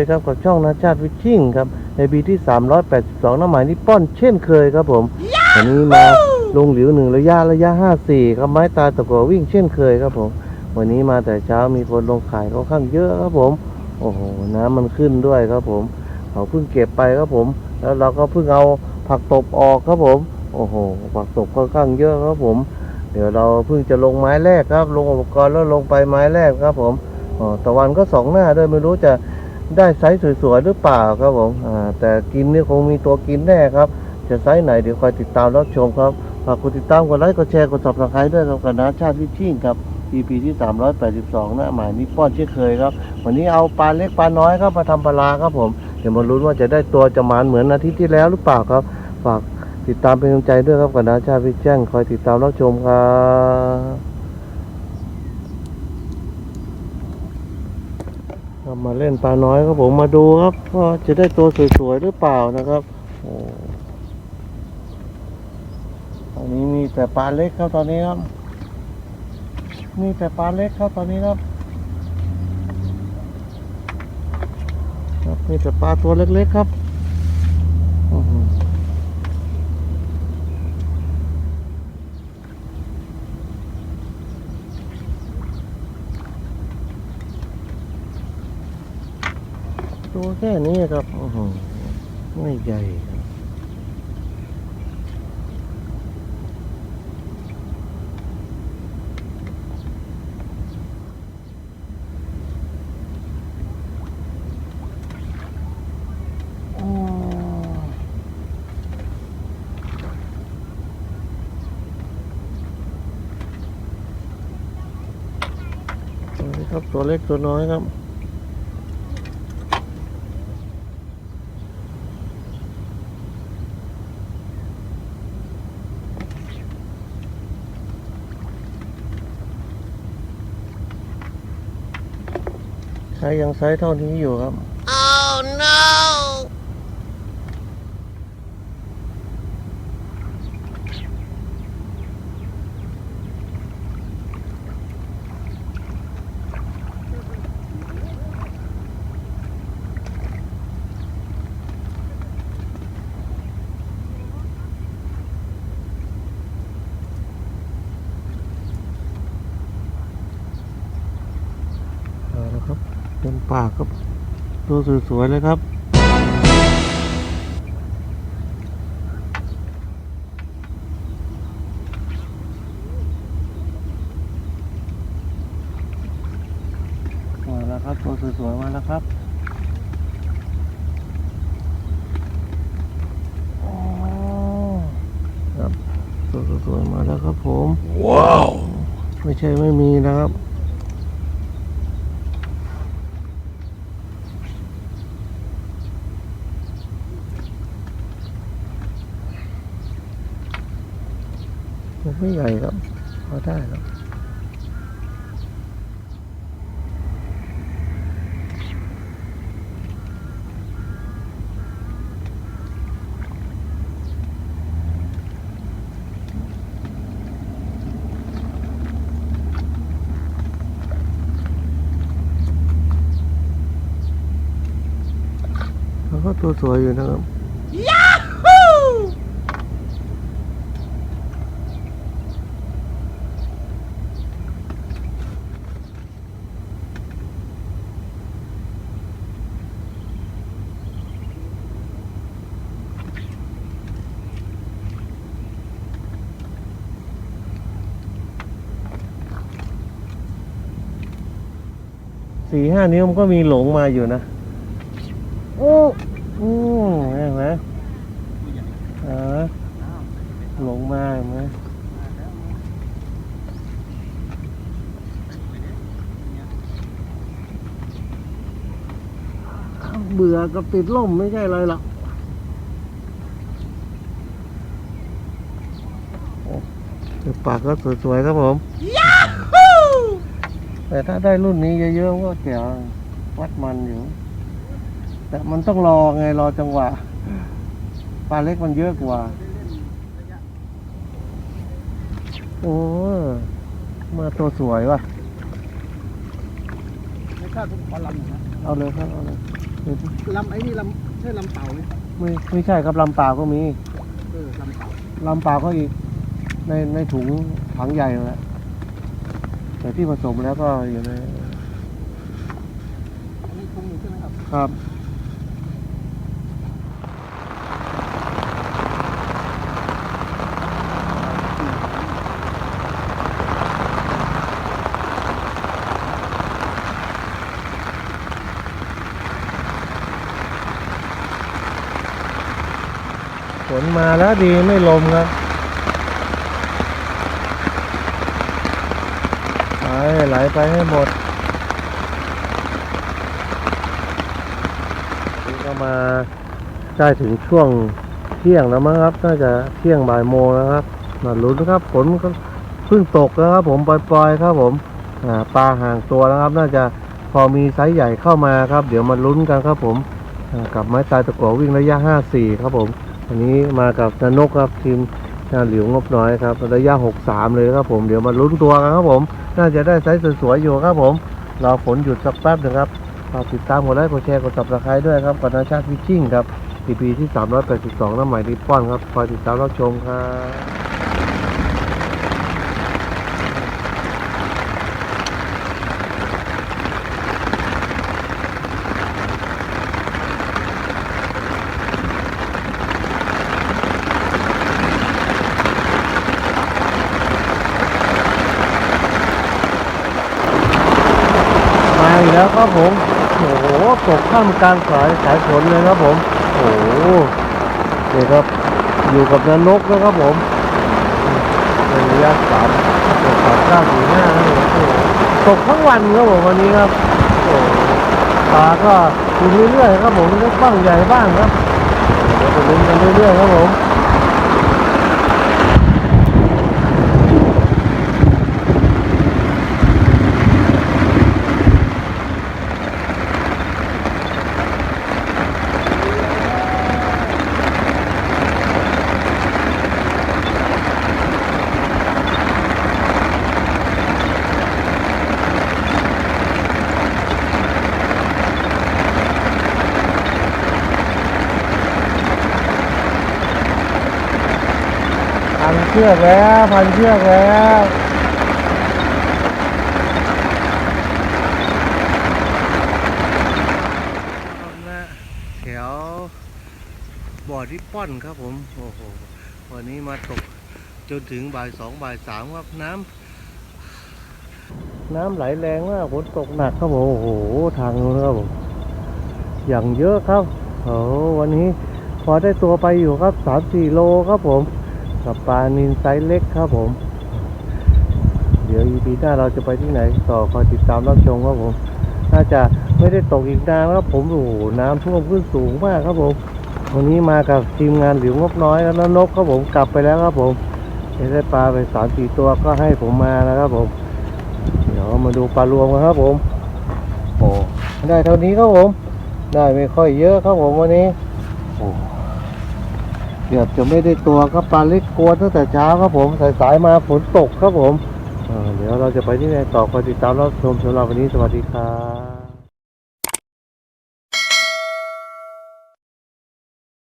เคยครับกับช่องนาชาติวิชชิ่งครับในปีที่ 382 น้ำหมายนิปปอนเช่นเคยครับผมวันนี้มาลงหลิวหนึ่งระยะระยะ 54 ครับไม้ตายตะกัววิ่งเช่นเคยครับผม วันนี้มาแต่เช้ามีคนลงขายค่อนข้างเยอะครับผม โอ้โหน้ำมันขึ้นด้วยครับผมเขาเพิ่งเก็บไปครับผม แล้วเราก็เพิ่งเอาผักตบออกครับผม โอ้โหผักตบค่อนข้างเยอะครับผม เดี๋ยวเราเพิ่งจะลงไม้แรกครับ ลงอุปกรณ์แล้วลงไปไม้แรกครับผมอ๋อตะวันก็สองหน้าด้วยไม่รู้จะ ได้ไซส์สวยๆหรือเปล่าครับผมแต่กินนี่คงมีตัวกินแน่ครับ จะไซส์ไหนเดี๋ยวคอยติดตามรับชมครับฝากกดติดตามกดไลค์กดแชร์กด subscribe ด้วยครับกับนาชาติวิชชิ่งครับ EP ที่ 382นะหมายนิปปอนเช่นเคยครับ วันนี้เอาปลาเล็กปลาน้อยครับมาทำปลาร้าครับผม เดี๋ยวมาลุ้นว่าจะได้ตัวจะหมานเหมือนอาทิตย์ที่แล้วหรือเปล่าครับ ฝากติดตามเป็นกำลังใจด้วยครับกับนาชาติวิชแจ้งคอยติดตามรับชมครับับมาเล่นปลาน้อยครับผมมาดูครับว่าจะได้ตัวสวยๆหรือเปล่านะครับโอ้ตอนนี้มีแต่ปลาเล็กครับตอนนี้ครับ มีแต่ปลาเล็กครับตอนนี้ครับครับมีแต่ปลาตัวเล็กๆครับอื้อหือตัว แค่นี้ครับไม่ใหญ่ครับอ๋อตัวนี้ครับตัวเล็กตัวน้อยครับ ใช้ยังใช้เท่านี้อยู่ครับ Oh no! เอาละครับเต็ม ปากครับตัวสวยๆเลยครับ มาแล้วครับ ตัวสวยๆมาแล้วครับอ๋อครับตัวสวยๆมาแล้วครับผม ว้าว ไม่ใช่ไม่มีนะครับ ผมไม่ใหญ่ครับพอได้ครับแล้วก็ตัวสวยอยู่นะครับ สี่ห้านิ้วมันก็มีหลงมาอยู่นะโอ้อืมเห็นไหมเออหลงมาเห็นไหมเบื่อกับติดล่มไม่ใช่อะไรหรอกโอ้เดี๋ยวปากก็สวยๆครับผม Yahoo! แต่ถ้าได้รุ่นนี้เยอะๆก็เกี่ยววัดมันอยู่ แต่มันต้องรอไงรอจังหวะปลาเล็กมันเยอะกว่า โอ้มาตัวสวยว่ะไม่กล้าทุกคนลำนะเอาเลยครับเอาเลยลำไอ้นี่ลำใช่ลำเต่าไหมไม่ไม่ใช่ครับลำเปล่าก็มีเออลำเต่าลำเปล่าก็อีกในในถุงถังใหญ่นั่นแหละ แต่ที่ผสมแล้วก็อยู่ในอันนี้คงอยู่ใช่ไหมครับครับฝนมาแล้วดีไม่ลมครับ ไหลไปให้หมดนี่ก็มาได้ถึงช่วงเที่ยงแล้วมั้งครับ น่าจะเที่ยงบ่ายโมงแล้วครับมาลุ้นครับฝนก็เพิ่งตกแล้วครับ ผมปล่อยๆครับ ผมปลาห่างตัวแล้วครับ น่าจะพอมีไซส์ใหญ่เข้ามาครับ เดี๋ยวมาลุ้นกันครับ ผมกับไม้ตายตะกัววิ่งระยะ 54 ครับผม อันนี้มากับนนกครับทีม นาหลิวงบน้อยครับระยะ 63 เลยครับผมเดี๋ยวมาลุ้นตัวกันครับผม น่าจะได้ไซส์สวยๆอยู่ครับผมรอฝนหยุดสักแป๊บหนึงครับฝากติดตามกดไลค์กดแชร์กด subscribe ด้วยครับกับนาชาติฟิชชิ่งครับ EP ที่ 382น้ำใหม่ดิปป้อนครับคอยติดตามรับชมครับ อีกแล้วครับผมโอ้โหตกข้ามกลางสายสายฝนเลยครับผม โอ้โหนี่ครับอยู่กับนนกนะครับผมในระยะสามตกสามเก้าสี่ห้าครับตกทั้งวันครับผมวันนี้ครับโอ้โหปลาก็อยู่เรื่อยๆครับผมเล็กบ้างใหญ่บ้างครับเดี๋ยวไปลุ้นกันเรื่อยๆครับผม เชือกแล้วพันเชือกแล้วแถวบ่อที่ป้อนครับผมโอ้โหวันนี้มาตกจนถึงบ่ายสองบ่ายสามครับน้ำน้ำไหลแรงมากฝนตกหนักครับผมโอ้โหทางนู้นครับผมอย่างเยอะครับโอ้วันนี้พอได้ตัวไปอยู่ครับสามสี่โลครับผม กับปลานินไซส์เล็กครับผม เดี๋ยว EP หน้าเราจะไปที่ไหน ต่อคอยติดตามรับชมครับผม น่าจะไม่ได้ตกอีกนานครับผมโอ้โหน้ำท่วมขึ้นสูงมากครับผม วันนี้มากับทีมงานหลิวงบน้อยแล้วนกครับผมกลับไปแล้วครับผมได้ปลาไปสามสี่ตัวก็ให้ผมมาแล้วครับผม เดี๋ยวมาดูปลารวมกันครับผม โอ้ได้เท่านี้ครับผม ได้ไม่ค่อยเยอะครับผมวันนี้โอ้ เกือบจะไม่ได้ตัวครับปลาเล็กกลัวตั้งแต่เช้าครับผมสายสายๆมาฝนตกครับผมเดี๋ยวเราจะไปที่ไหนต่อคอยติดตามรับชมสำหรับวันนี้สวัสดีครับ